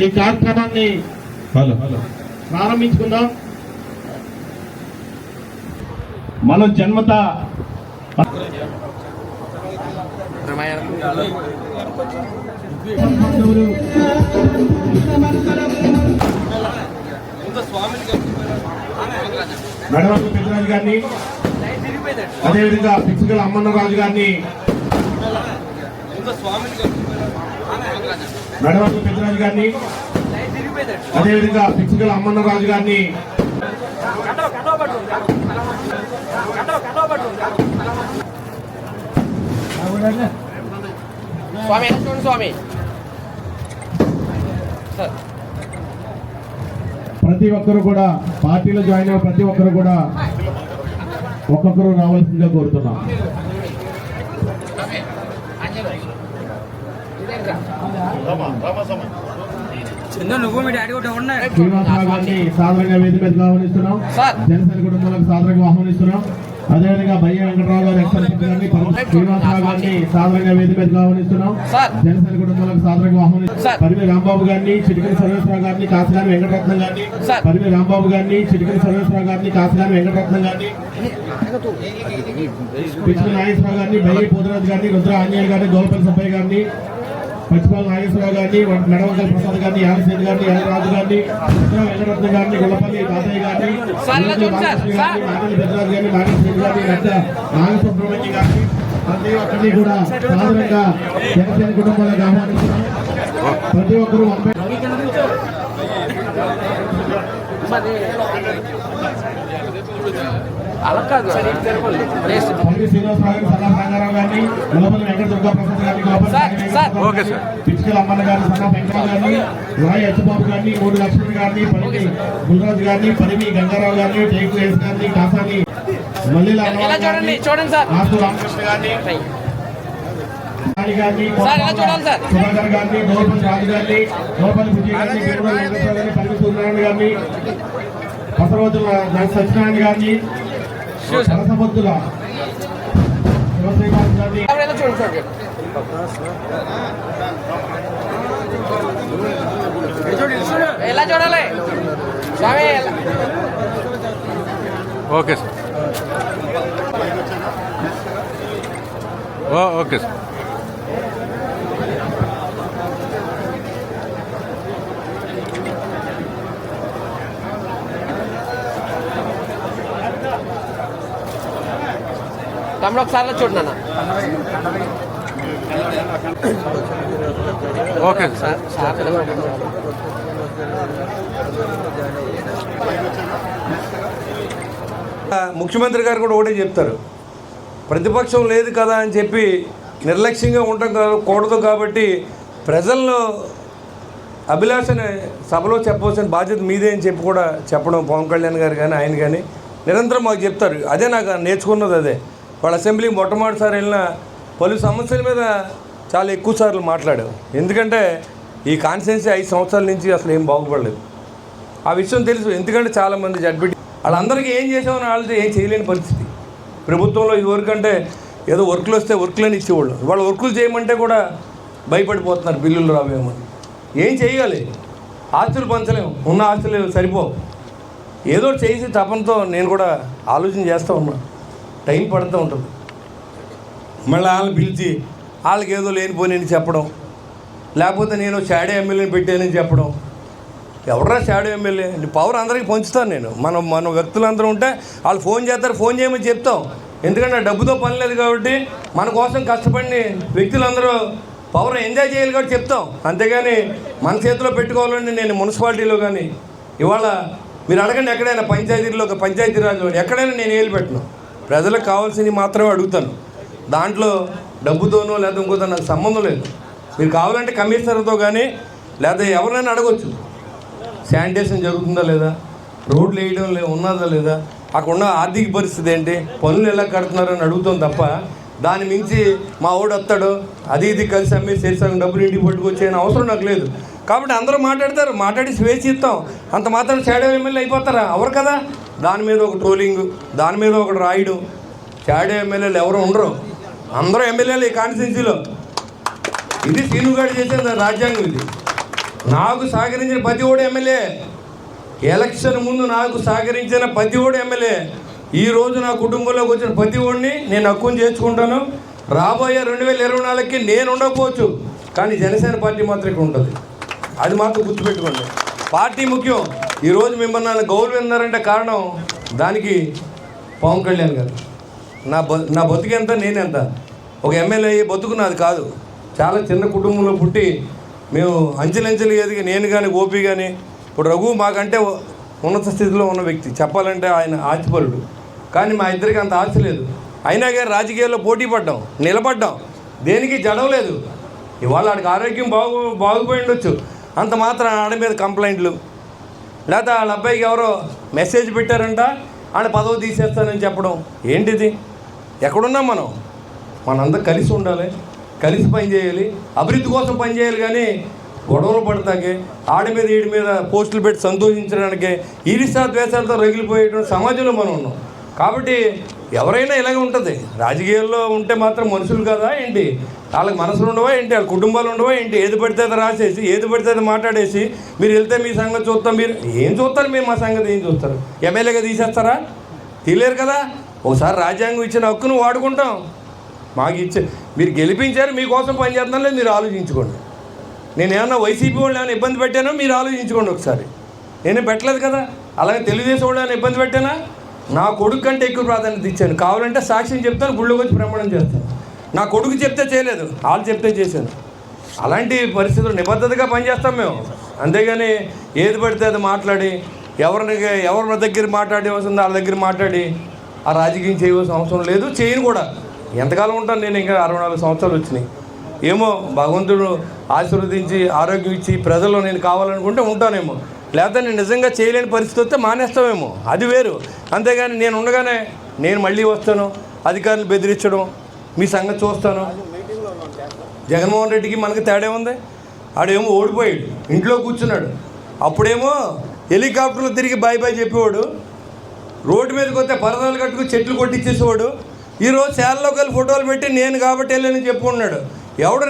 ఈ కార్యక్రమాన్ని ప్రారంభించుకుందాం. మనం జన్మత నడవకు పెద్దరాజు గారిని అదేవిధంగా పిచ్చుకల అమ్మన్న రాజు గారిని. నడవకు పెద్దరాజు గారిని అదేవిధంగా పిచ్చుకల అమ్మన్న రాజు గారిని. స్వామి చూడండి స్వామి. ప్రతి ఒక్కరు కూడా పార్టీలో జాయిన్ అయిన ప్రతి ఒక్కరు కూడా ఒక్కొక్కరు రావాల్సిందిగా కోరుతున్నాం చందు నువ్వు మీ డాడీ కూడా ఉన్నాయి శ్రీనివాసరావు గారిని సాధారణంగా వేదిక మీదకి ఆహ్వానిస్తున్నాం సార్. జనసేన కుటుంబాలకు సాధారణంగా ఆహ్వానిస్తున్నాం. అదేవిధంగా బయ్య వెంకటరావు గారు శ్రీనివాసరావు గారిని సాధారణంగా వేదిక మీదకి ఆహ్వానిస్తున్నాం. సార్. జనసేన కుటుంబాలకు సాధారణంగా ఆహ్వానిస్తున్నాం. సార్. పరిమి రాంబాబు గారిని చిటికల సర్వేశ్వరరావు గారిని కాసిగాని వెంకటరత్నం గారిని. పరిమి రాంబాబు గారిని చిటికల సర్వేశ్వరరావు గారిని కాసిగాని వెంకటరత్నం గారిని. పిచ్చుల నాగేశ్వరరావు గారిని బయ్య పోతరాజు గారిని రుద్ర ఆంజనేయ గారిని గోల్పల్లి సబ్బయ్య గారిని. పచ్చిపాల నాగేశ్వరరావు గారిని నడవంకల ప్రసాద్ గారిని యాదసేన్ గారిని యాదరాజు గారిని వెంకటరత్న గారిని గుల్లపల్లి తాతయ్య గారిని పెద్దరాజు గారిని నాగేశ్వర గారిని నాగసుబ్రహ్మణ్యం గారిని ప్రతి ఒక్కరిని కూడా సాధారణంగా జనసేన కుటుంబాలకు ఆహ్వానిస్తున్నాం ప్రతి ఒక్కరూ బై అలా కాదు. Okay sir. పిచ్చుకల అమ్మన్న గారిని సన్నా వెంకట గారిని రాయ్ అచ్చుబాబు గారిని మూడు లక్ష్మణ్ గారిని పరిమి గుల్రాజు గారిని పరిమి గంగారావు గారిని టేకు గారిని కాసాని మల్లిల చూడండి? చూడండి సార్. రామకృష్ణ గారిని సార్, ఇలా చూడాలి సార్. సుధాకర్ గారిని గోపల్ రాజు గారిని గోపల్ విజయ్ గారిని పేరుమల వెంకటేశ్వర గారిని పరిమి సూర్యనారాయణ గారిని పసరవతుల సత్యనారాయణ గారిని శివశ్రీనివాస్ గారిని ఎలా చూడాలి? స్వామి okay sir. Oh okay sir. తమ్ముడు ఒకసారి చూడండి అన్న ఓకే. సార్ ముఖ్యమంత్రి గారు కూడా ఒకటే చెప్తారు. ప్రతిపక్షం లేదు కదా అని చెప్పి నిర్లక్ష్యంగా ఉండటం కూడదు కాబట్టి ప్రజలను అభిలాషని సభలో చెప్పవలసిన బాధ్యత మీదే అని చెప్పి కూడా చెప్పడం పవన్ కళ్యాణ్ గారు కానీ ఆయన కానీ నిరంతరం మాకు చెప్తారు. అదే నాకు నేర్చుకున్నది అదే. వాళ్ళ అసెంబ్లీ మొట్టమొదటిసారి వెళ్ళిన పలు సమస్యల మీద చాలా ఎక్కువ సార్లు మాట్లాడాం ఎందుకంటే ఈ కాన్స్టిట్యున్సీ ఐదు సంవత్సరాల నుంచి అసలు ఏం బాగుపడలేదు. ఆ విషయం తెలుసు. ఎందుకంటే చాలామంది జడ్బిటి వాళ్ళందరికీ ఏం చేసామని వాళ్ళతో ఏం చేయలేని పరిస్థితి. ప్రభుత్వంలో ఇదివరకంటే ఏదో వర్క్లు వస్తే వర్క్లని ఇచ్చేవాళ్ళు. వాళ్ళు వర్కులు చేయమంటే కూడా భయపడిపోతున్నారు బిల్లులు రావేమని ఏం చేయాలి ఆస్తులు పంచలేము ఉన్న ఆస్తులు సరిపోవు. ఏదో చేసి తపనతో నేను కూడా ఆలోచన చేస్తూ ఉన్నాను టైం పడుతూ ఉంటుంది. మళ్ళీ వాళ్ళని పిలిచి వాళ్ళకి ఏదో లేనిపోయినని చెప్పడం లేకపోతే నేను షాడో ఎమ్మెల్యేని పెట్టానని చెప్పడం. ఎవడరా షాడో ఎమ్మెల్యే? పవర్ అందరికీ పంచుతాను నేను. మనం మన వ్యక్తులందరూ ఉంటే వాళ్ళు ఫోన్ చేస్తారు ఫోన్ చేయమని చెప్తాం. ఎందుకంటే డబ్బుతో పని లేదు కాబట్టి మన కోసం కష్టపడిన వ్యక్తులందరూ పవర్ ఎంజాయ్ చేయాలి కాబట్టి చెప్తాం. అంతేగాని మన చేతిలో పెట్టుకోవాలని నేను మున్సిపాలిటీలో కానీ ఇవాళ మీరు అడగండి ఎక్కడైనా పంచాయతీలో ఒక రాజు ఎక్కడైనా నేను వేలు పెట్టను. ప్రజలకు కావాల్సినవి మాత్రమే అడుగుతాను. దాంట్లో డబ్బుతోనో లేదా ఇంకోతో నాకు సంబంధం లేదు. మీరు కావాలంటే కమిషనర్తో కానీ లేదా ఎవరినైనా అడగొచ్చు. శానిటేషన్ జరుగుతుందా లేదా? రోడ్లు వేయడం లే ఉన్నదా లేదా? అక్కడ ఉన్న ఆర్థిక పరిస్థితి ఏంటి? పనులు ఎలా కడుతున్నారని అడుగుతాం తప్ప దాని మించి మా ఓడు వస్తాడు. అది ఇది కలిసి అమ్మి చేసాను డబ్బులు ఇంటికి పట్టుకొచ్చేయని అవసరం నాకు లేదు. కాబట్టి అందరూ మాట్లాడతారు. మాట్లాడి స్వేచ్ఛ ఇస్తాం. అంత మాత్రం షాడో ఎమ్మెల్యే అయిపోతారా? అవరు కదా. దాని మీద ఒక ట్రోలింగ్ దాని మీద ఒకటి రాయడం. షాడో ఎమ్మెల్యేలు ఎవరు ఉండరు. అందరూ ఎమ్మెల్యేలు ఈ కాన్స్టిట్యున్సీలో. ఇది సీనుగాడు చేసే రాజ్యాంగం ఇది. నాకు సహకరించిన ప్రతి ఓడి ఎమ్మెల్యే. ఎలక్షన్ ముందు నాకు సహకరించిన ప్రతి ఓడి ఎమ్మెల్యే. ఈ రోజు నా కుటుంబంలోకి వచ్చిన ప్రతి ఓడిని నేను హక్కుని చేర్చుకుంటాను. రాబోయే రెండు వేల ఇరవై నాలుగుకి నేను ఉండకపోవచ్చు. కానీ జనసేన పార్టీ మాత్రం ఇక్కడ ఉంటుంది అది మాత్రం గుర్తుపెట్టుకోండి. పార్టీ ముఖ్యం. ఈరోజు మిమ్మల్ని నన్ను గౌరవిస్తున్నారంటే కారణం దానికి పవన్ కళ్యాణ్ గారు. నా బ నా బతుకెంత నేనెంత ఒక ఎమ్మెల్యే అయ్యే బతుకు నాది కాదు. చాలా చిన్న కుటుంబంలో పుట్టి మేము అంచెలంచెలు ఎదిగి నేను కానీ ఓపి కానీ ఇప్పుడు రఘు మాకంటే ఉన్నత స్థితిలో ఉన్న వ్యక్తి. చెప్పాలంటే ఆయన ఆశపరుడు కానీ మా ఇద్దరికి అంత ఆశ లేదు. అయినా కానీ రాజకీయాల్లో పోటీ పడ్డాం నిలబడ్డాం. దేనికి జడవలేదు ఇవాళ ఆడికి ఆరోగ్యం బాగు బాగుపోయి ఉండొచ్చు. అంత మాత్రం ఆడ మీద కంప్లైంట్లు. లేదా వాళ్ళ అబ్బాయికి ఎవరో మెసేజ్ పెట్టారంట ఆయన పదవి తీసేస్తానని చెప్పడం. ఏంటిది? ఎక్కడున్నాం మనం? మనందరం కలిసి ఉండాలి కలిసి పని చేయాలి అభివృద్ధి కోసం పని చేయాలి కానీ గొడవలు పడతాకే ఆడి మీద ఈడి మీద పోస్టులు పెట్టి సంతోషించడానికి ఈరిసా ద్వేషాలతో రగిలిపోయేటువంటి సమాజంలో మనం ఉన్నాం. కాబట్టి ఎవరైనా ఇలాగే ఉంటుంది. రాజకీయాల్లో ఉంటే మాత్రం మనుషులు కదా ఏంటి? వాళ్ళకి మనసులు ఉండవా ఏంటి? వాళ్ళ కుటుంబాలు ఉండవా ఏంటి? ఏది పడితే అది రాసేసి ఏది పడితే అది మాట్లాడేసి మీరు వెళ్తే మీ సంగతి చూస్తాం మీరు ఏం చూస్తారు మేము మా సంగతి ఏం చూస్తారు? ఎమ్మెల్యేగా తీసేస్తారా? తీయలేరు కదా? ఒకసారి రాజ్యాంగం ఇచ్చిన హక్కును వాడుకుంటాం. మాకు ఇచ్చే మీరు గెలిపించారు మీకోసం పనిచేస్తున్నాం లేదు మీరు ఆలోచించుకోండి. నేను ఏమన్నా వైసీపీ వాళ్ళు ఏమైనా ఇబ్బంది పెట్టానో మీరు ఆలోచించుకోండి ఒకసారి. నేను పెట్టలేదు కదా? అలాగే తెలుగుదేశం వాళ్ళు ఏమైనా ఇబ్బంది పెట్టానా? నా కొడుకు కంటే ఎక్కువ ప్రాధాన్యత ఇచ్చాను. కావాలంటే సాక్ష్యం చెప్తాను గుళ్ళోకి వచ్చి ప్రమాణం చేస్తాను. నా కొడుకు చెప్తే చేయలేదు వాళ్ళు చెప్తే చేశాను అలాంటి పరిస్థితులు నిబద్ధతగా పనిచేస్తాం మేము. అంతేగాని ఏది పడితే అది మాట్లాడి ఎవరిని ఎవరి దగ్గర మాట్లాడి వస్తుందో వాళ్ళ దగ్గర మాట్లాడి ఆ రాజకీయం చేయవలసిన అవసరం లేదు చేయను కూడా. ఎంతకాలం ఉంటాను నేను ఇంకా అరవై నాలుగు సంవత్సరాలు వచ్చినాయి. ఏమో భగవంతుడు ఆశీర్వదించి ఆరోగ్యం ఇచ్చి ప్రజల్లో నేను కావాలనుకుంటే ఉంటానేమో. లేకపోతే నేను నిజంగా చేయలేని పరిస్థితి వస్తే మానేస్తామేమో. అది వేరు. అంతేగాని నేను ఉండగానే నేను మళ్ళీ వస్తాను అధికారులు బెదిరించడం మీ సంగతి చూస్తాను. జగన్మోహన్ రెడ్డికి మనకి తేడా ఉంది. ఆడేమో ఓడిపోయాడు ఇంట్లో కూర్చున్నాడు. అప్పుడేమో హెలికాప్టర్లో తిరిగి బాయ్ బాయ్ చెప్పేవాడు. రోడ్డు మీదకి వస్తే పరదాలు కట్టుకుని చెట్లు కొట్టించేసేవాడు ఈరోజు శాలలో కలిసి ఫోటోలు పెట్టి నేను కాబట్టి వెళ్ళని చెప్పుకున్నాడు. ఎవడ